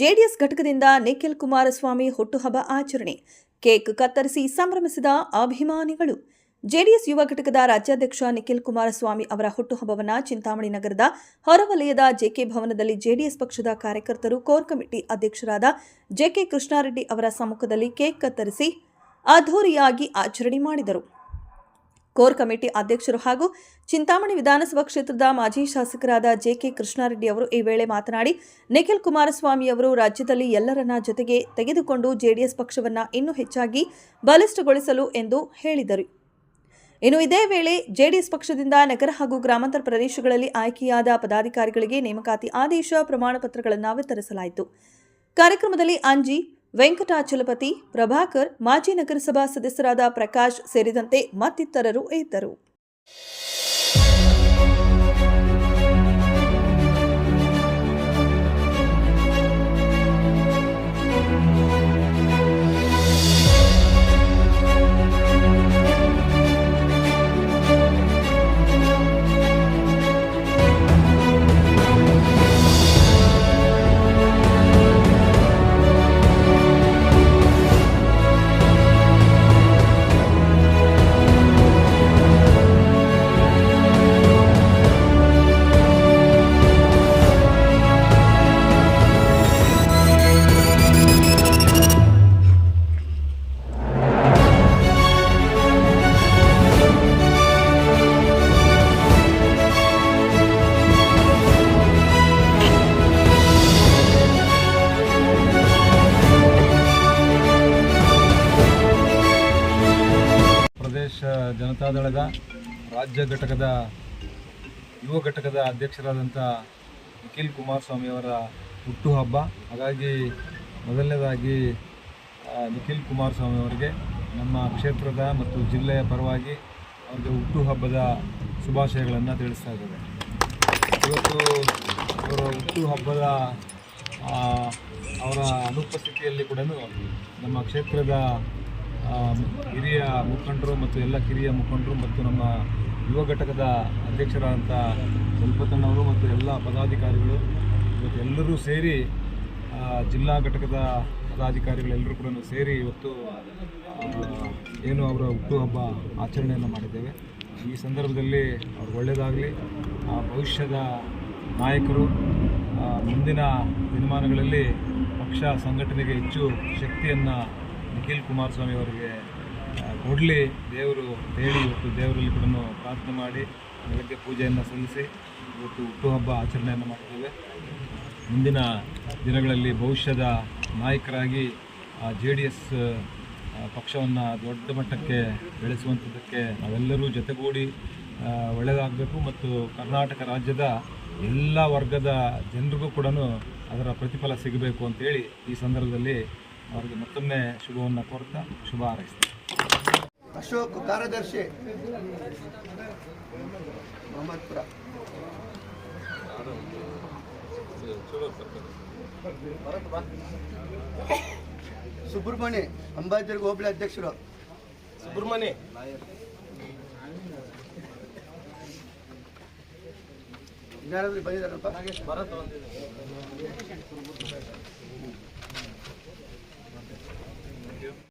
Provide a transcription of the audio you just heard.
JDS ಘಟಕದಿಂದ ನಿಖಿಲ್ ಕುಮಾರಸ್ವಾಮಿ ಹುಟ್ಟುಹಬ್ಬ ಆಚರಣೆ. ಕೇಕ್ ಕತ್ತರಿಸಿ ಸಂಭ್ರಮಿಸಿದ ಅಭಿಮಾನಿಗಳು. ಜೆಡಿಎಸ್ ಯುವ ಘಟಕದ ರಾಜ್ಯಾಧ್ಯಕ್ಷ ನಿಖಿಲ್ ಕುಮಾರಸ್ವಾಮಿ ಅವರ ಹುಟ್ಟುಹಬ್ಬವನ್ನು ಚಿಂತಾಮಣಿ ನಗರದ ಹೊರವಲಯದ ಜೆಕೆ ಭವನದಲ್ಲಿ ಜೆಡಿಎಸ್ ಪಕ್ಷದ ಕಾರ್ಯಕರ್ತರು ಕೋರ್ ಕಮಿಟಿ ಅಧ್ಯಕ್ಷರಾದ ಜೆಕೆ ಕೃಷ್ಣಾರೆಡ್ಡಿ ಅವರ ಸಮ್ಮುಖದಲ್ಲಿ ಕೇಕ್ ಕತ್ತರಿಸಿ ಅದ್ಧೂರಿಯಾಗಿ ಆಚರಣೆ ಮಾಡಿದರು. ಕೋರ್ ಕಮಿಟಿ ಅಧ್ಯಕ್ಷರು ಹಾಗೂ ಚಿಂತಾಮಣಿ ವಿಧಾನಸಭಾ ಕ್ಷೇತ್ರದ ಮಾಜಿ ಶಾಸಕರಾದ ಜೆಕೆ ಕೃಷ್ಣಾರೆಡ್ಡಿ ಅವರು ಈ ವೇಳೆ ಮಾತನಾಡಿ, ನಿಖಿಲ್ ಕುಮಾರಸ್ವಾಮಿ ಅವರು ರಾಜ್ಯದಲ್ಲಿ ಎಲ್ಲರನ್ನ ಜೊತೆಗೆ ತೆಗೆದುಕೊಂಡು ಜೆಡಿಎಸ್ ಪಕ್ಷವನ್ನ ಇನ್ನೂ ಹೆಚ್ಚಾಗಿ ಬಲಿಷ್ಠಗೊಳಿಸಲು ಎಂದು ಹೇಳಿದರು. ಇನ್ನು ಇದೇ ವೇಳೆ ಜೆಡಿಎಸ್ ಪಕ್ಷದಿಂದ ನಗರ ಹಾಗೂ ಗ್ರಾಮಾಂತರ ಪ್ರದೇಶಗಳಲ್ಲಿ ಆಯ್ಕೆಯಾದ ಪದಾಧಿಕಾರಿಗಳಿಗೆ ನೇಮಕಾತಿ ಆದೇಶ ಪ್ರಮಾಣ ಪತ್ರಗಳನ್ನು ವಿತರಿಸಲಾಯಿತು. ಕಾರ್ಯಕ್ರಮದಲ್ಲಿ ಅಂಜಿ ವೆಂಕಟಾಚಲಪತಿ ಪ್ರಭಾಕರ್ ಮಾಜಿ ನಗರಸಭಾ ಸದಸ್ಯರಾದ ಪ್ರಕಾಶ್ ಸೇರಿದಂತೆ ಮತ್ತಿತರರು ಇದ್ದರು. ಜನತಾದಳದ ರಾಜ್ಯ ಘಟಕದ, ಯುವ ಘಟಕದ ಅಧ್ಯಕ್ಷರಾದಂಥ ನಿಖಿಲ್ ಕುಮಾರಸ್ವಾಮಿಯವರ ಹುಟ್ಟುಹಬ್ಬ. ಹಾಗಾಗಿ ಮೊದಲನೇದಾಗಿ ನಿಖಿಲ್ ಕುಮಾರಸ್ವಾಮಿ ಅವರಿಗೆ ನಮ್ಮ ಕ್ಷೇತ್ರದ ಮತ್ತು ಜಿಲ್ಲೆಯ ಪರವಾಗಿ ಅವರಿಗೆ ಹುಟ್ಟುಹಬ್ಬದ ಶುಭಾಶಯಗಳನ್ನು ತಿಳಿಸ್ತಾ ಇದ್ದೇವೆ. ಇವತ್ತು ಅವರ ಹುಟ್ಟುಹಬ್ಬದ ಅವರ ಅನುಪಸ್ಥಿತಿಯಲ್ಲಿ ಕೂಡ ನಮ್ಮ ಕ್ಷೇತ್ರದ ಹಿರಿಯ ಮುಖಂಡರು ಮತ್ತು ಎಲ್ಲ ಕಿರಿಯ ಮುಖಂಡರು ಮತ್ತು ನಮ್ಮ ಯುವ ಘಟಕದ ಅಧ್ಯಕ್ಷರಾದಂಥ ಸ್ವಲ್ಪತಣ್ಣವರು ಮತ್ತು ಎಲ್ಲ ಪದಾಧಿಕಾರಿಗಳು, ಇವತ್ತು ಎಲ್ಲರೂ ಸೇರಿ ಜಿಲ್ಲಾ ಘಟಕದ ಪದಾಧಿಕಾರಿಗಳೆಲ್ಲರೂ ಕೂಡ ಸೇರಿ ಇವತ್ತು ಏನು ಅವರ ಹುಟ್ಟುಹಬ್ಬ ಆಚರಣೆಯನ್ನು ಮಾಡಿದ್ದೇವೆ. ಈ ಸಂದರ್ಭದಲ್ಲಿ ಅವ್ರು ಒಳ್ಳೆಯದಾಗಲಿ ಭವಿಷ್ಯದ ನಾಯಕರು ಮುಂದಿನ ದಿನಮಾನಗಳಲ್ಲಿ ಪಕ್ಷ ಸಂಘಟನೆಗೆ ಹೆಚ್ಚು ಶಕ್ತಿಯನ್ನು ನಿಖಿಲ್ ಕುಮಾರಸ್ವಾಮಿ ಅವರಿಗೆ ಕೊಡಲಿ. ದೇವರು ಹೇಳಿ ಇವತ್ತು ದೇವರಲ್ಲಿ ಕೂಡ ಪ್ರಾರ್ಥನೆ ಮಾಡಿ, ಬೆಳಗ್ಗೆ ಪೂಜೆಯನ್ನು ಸಲ್ಲಿಸಿ ಇವತ್ತು ಹುಟ್ಟುಹಬ್ಬ ಆಚರಣೆಯನ್ನು ಮಾಡ್ತೇವೆ. ಮುಂದಿನ ದಿನಗಳಲ್ಲಿ ಭವಿಷ್ಯದ ನಾಯಕರಾಗಿ ಜೆ ಡಿ ಎಸ್ ಪಕ್ಷವನ್ನು ದೊಡ್ಡ ಮಟ್ಟಕ್ಕೆ ಬೆಳೆಸುವಂಥದ್ದಕ್ಕೆ ನಾವೆಲ್ಲರೂ ಜೊತೆಗೂಡಿ ಒಳ್ಳೆಯದಾಗಬೇಕು ಮತ್ತು ಕರ್ನಾಟಕ ರಾಜ್ಯದ ಎಲ್ಲ ವರ್ಗದ ಜನರಿಗೂ ಕೂಡ ಅದರ ಪ್ರತಿಫಲ ಸಿಗಬೇಕು ಅಂತೇಳಿ ಈ ಸಂದರ್ಭದಲ್ಲಿ ಅವರಿಗೆ ಮತ್ತೊಮ್ಮೆ ಶುಭವನ್ನು ಕೋರ್ತಾ ಶುಭ ಹಾರೈಸ್ತೀನಿ. ಅಶೋಕ್ ಕಾರ್ಯದರ್ಶಿ. ಮೊಹಮ್ಮದ್ಪುರ. ಸುಬ್ರಹ್ಮಣ್ಯ ಅಂಬಾಜರ್ ಹೋಬಳಿ ಅಧ್ಯಕ್ಷರು. ಸುಬ್ರಹ್ಮಣ್ಯ. ಯಾರಾದ್ರೂ ಬಂದಿದ್ದಾರಪ್ಪ? ಭರತ್ ಬಂದಿದೆ